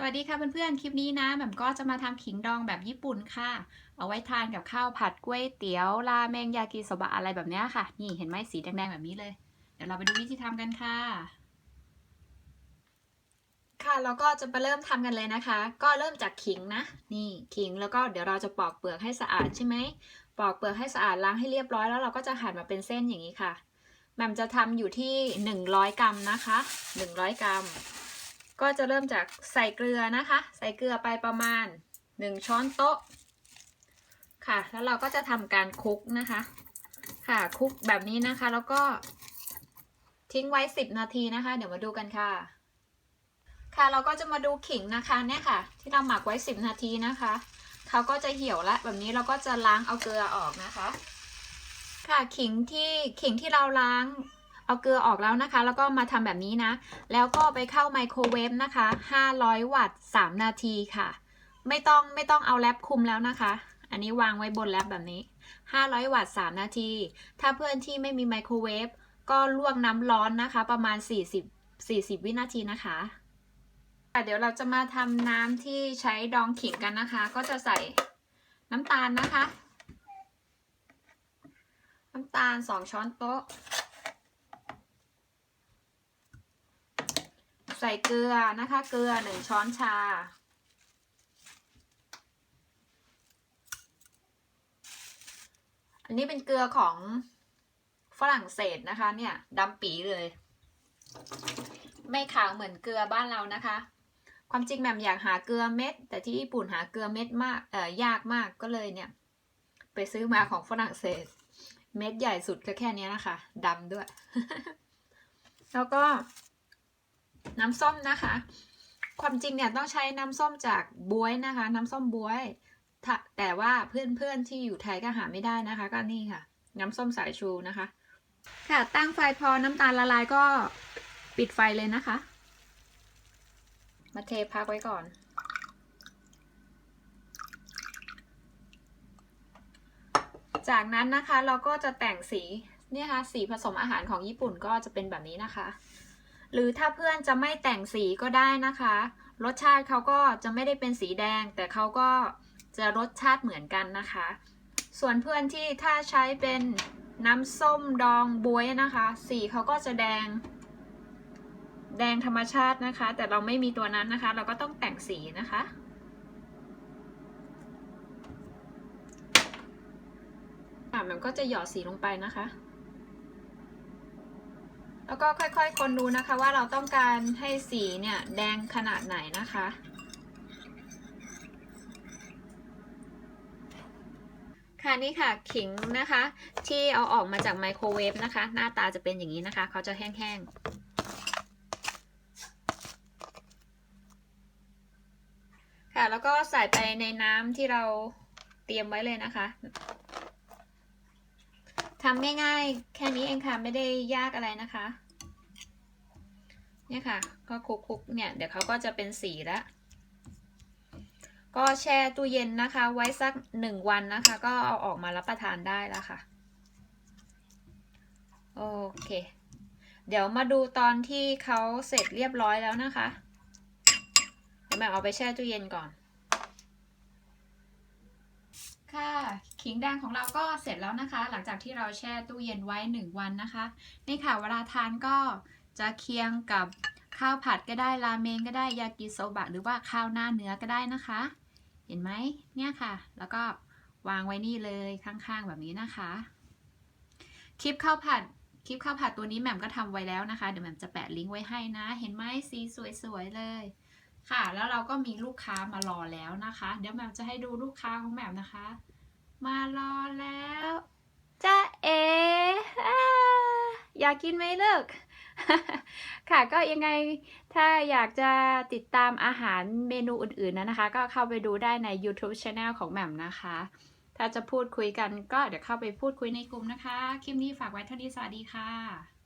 สวัสดีค่ะเพื่อนๆ คลิปนี้นะแหม่มก็จะมาทำขิงดองแบบญี่ปุ่นค่ะ เอาไว้ทานกับข้าวผัดก๋วยเตี๋ยวราเมงยากิโซบะอะไรแบบเนี้ยค่ะ นี่เห็นไหมสีแดงๆแบบนี้เลย เดี๋ยวเราไปดูวิธีทำกันค่ะ ค่ะเราก็จะไปเริ่มทำกันเลยนะคะ ก็เริ่มจากขิงนะ นี่ขิงแล้วก็เดี๋ยวเราจะปอกเปลือกให้สะอาดใช่ไหม ปอกเปลือกให้สะอาดล้างให้เรียบร้อยแล้วเราก็จะหั่นมาเป็นเส้นอย่างนี้ค่ะแหม่มจะทำอยู่ที่ 100 กรัมนะคะ 100 กรัม ก็จะเริ่มจากใส่เกลือนะคะ ใส่เกลือไปประมาณ 1 ช้อนโต๊ะ ค่ะ แล้วเราก็จะทำการคลุกนะคะ ค่ะคลุกแบบนี้นะคะ แล้วก็ทิ้งไว้ 10 นาทีนะคะ เดี๋ยวมาดูกันค่ะ ค่ะเราก็จะมาดูขิงนะคะเนี่ยค่ะ ที่เราหมักไว้ 10 นาทีนะคะเขาก็จะเหี่ยวแล้วแบบนี้เราก็จะล้างเอาเกลือออกนะคะ ค่ะขิงที่ขิงที่เราล้าง เอาเกลือออกแล้วนะคะ แล้วก็มาทำแบบนี้นะ แล้วก็ไปเข้าไมโครเวฟนะคะ 500 วัตต์ 3 นาทีค่ะ ไม่ต้องไม่ต้องเอาแรปคุมแล้วนะคะ อันนี้วางไว้บนแรปแบบนี้ 500 วัตต์ 3 นาที ถ้าเพื่อนที่ไม่มีไมโครเวฟก็ลวกน้ำร้อนนะคะ ประมาณ 40 40 วินาทีนะคะเดี๋ยวเราจะมาทำน้ำที่ใช้ดองขิงกันนะคะ ก็จะใส่น้ำตาลนะคะ น้ำตาล 2 ช้อนโต๊ะ ใส่เกลือนะคะ เกลือ1ช้อนชา อันนี้เป็นเกลือของฝรั่งเศสนะคะ เนี่ยดำปีเลย ไม่ขาวเหมือนเกลือบ้านเรานะคะ ความจริงแหม่มอยากหาเกลือเม็ด แต่ที่ญี่ปุ่นหาเกลือเม็ดมากเอ่อยากมากก็เลยเนี่ย ไปซื้อมาของฝรั่งเศส เม็ดใหญ่สุดก็แค่นี้นะคะดำด้วย แล้วก็ น้ำส้มนะคะ ความจริงเนี่ยต้องใช้น้ำส้มจากบวยนะคะ น้ำส้มบวย แต่ว่าเพื่อนๆที่อยู่ไทยก็หาไม่ได้นะคะ ก็นี่ค่ะ น้ำส้มสายชูนะคะ ค่ะตั้งไฟพอน้ำตาลละลายก็ปิดไฟเลยนะคะ มาเทพักไว้ก่อนจากนั้นนะคะเราก็จะแต่งสีเนี่ยค่ะสีผสมอาหารของญี่ปุ่นก็จะเป็นแบบนี้นะคะ หรือถ้าเพื่อนจะไม่แต่งสีก็ได้นะคะ รสชาติเขาก็จะไม่ได้เป็นสีแดง แต่เขาก็จะรสชาติเหมือนกันนะคะ ส่วนเพื่อนที่ถ้าใช้เป็นน้ำส้มดองบวยนะคะ สีเขาก็จะแดง แดงธรรมชาตินะคะ แต่เราไม่มีตัวนั้นนะคะ เราก็ต้องแต่งสีนะคะ อะมันก็จะหยอดสีลงไปนะคะ แล้วก็ค่อยๆ คนดูนะคะว่าเราต้องการให้สีเนี่ยแดงขนาดไหนนะคะ ค่ะนี่ค่ะขิงนะคะ ที่เอาออกมาจากไมโครเวฟนะคะ หน้าตาจะเป็นอย่างนี้นะคะ เขาจะแห้งๆ ค่ะแล้วก็ใส่ไปในน้ำที่เราเตรียมไว้เลยนะคะ ทำง่ายๆ แค่นี้เองค่ะไม่ได้ยากอะไรนะคะ เนี่ยค่ะ ก็คลุกๆเนี่ย เดี๋ยวเขาก็จะเป็นสีแล้วก็แช่ตู้เย็นนะคะ ไว้สักหนึ่งวันนะคะ ก็เอาออกมารับประทานได้แล้วค่ะ โอเค เดี๋ยวมาดูตอนที่เขาเสร็จเรียบร้อยแล้วนะคะเดี๋ยวแม่เอาไปแช่ตู้เย็นก่อน ค่ะ ขิงแดงของเราก็เสร็จแล้วนะคะ หลังจากที่เราแช่ตู้เย็นไว้ 1 วันนะคะ นี่ค่ะเวลาทานก็จะเคียงกับข้าวผัดก็ได้ราเมงก็ได้ยากิโซบะหรือว่าข้าวหน้าเนื้อก็ได้นะคะ เห็นไหมเนี่ยค่ะ แล้วก็วางไว้นี่เลยข้างๆแบบนี้นะคะ คลิปข้าวผัดคลิปข้าวผัดตัวนี้แหม่มก็ทำไว้แล้วนะคะ เดี๋ยวแหม่มจะแปะลิงก์ไว้ให้นะ เห็นไหมสีสวยๆเลยค่ะ แล้วเราก็มีลูกค้ามารอแล้วนะคะ เดี๋ยวแหม่มจะให้ดูลูกค้าของแหม่มนะคะ มารอแล้วจ้าเออยากกินไหมเลิก ค่ะก็ยังไงถ้าอยากจะติดตามอาหารเมนูอื่นๆนะนะคะ ก็เข้าไปดูได้ใน YouTube Channel ของแหม่มนะคะ ถ้าจะพูดคุยกันก็เดี๋ยวเข้าไปพูดคุยในกลุ่มนะคะ คลิปนี้ฝากไว้เท่านี้สวัสดีค่ะ